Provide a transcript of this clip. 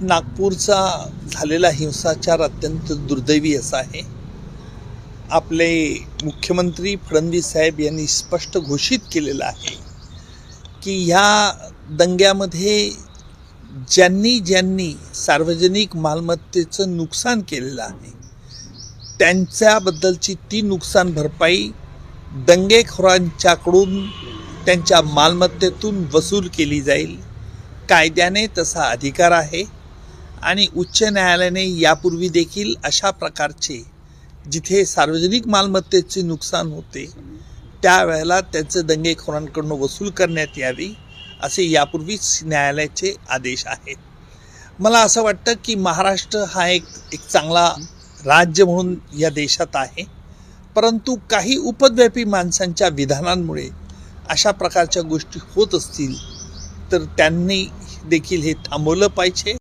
नागपूरचा झालेला हिंसाचार अत्यंत दुर्दैवी असा आहे. आपले मुख्यमंत्री फडणवीस साहेब यांनी स्पष्ट घोषित केलेलं आहे की ह्या दंग्यामध्ये ज्यांनी ज्यांनी सार्वजनिक मालमत्तेचं नुकसान केलेलं आहे त्यांच्याबद्दलची ती नुकसान भरपाई दंगेखोरांच्याकडून त्यांच्या मालमत्तेतून वसूल केली जाईल. कायद्याने तसा अधिकार आहे. आणि उच्च न्यायालयाने यापूर्वी देखील अशा प्रकारचे जिथे सार्वजनिक मालमत्तेचे नुकसान होते त्यावेळेला त्याचं दंगेखोरांकडून वसूल करण्यात यावी असे यापूर्वीच न्यायालयाचे आदेश आहेत. मला असं वाटतं की महाराष्ट्र हा एक एक चांगला राज्य म्हणून या देशात आहे. परंतु काही उपद्व्यापी माणसांच्या विधानांमुळे अशा प्रकारच्या गोष्टी होत असतील तर त्यांनी देखील हे थांबवलं पाहिजे.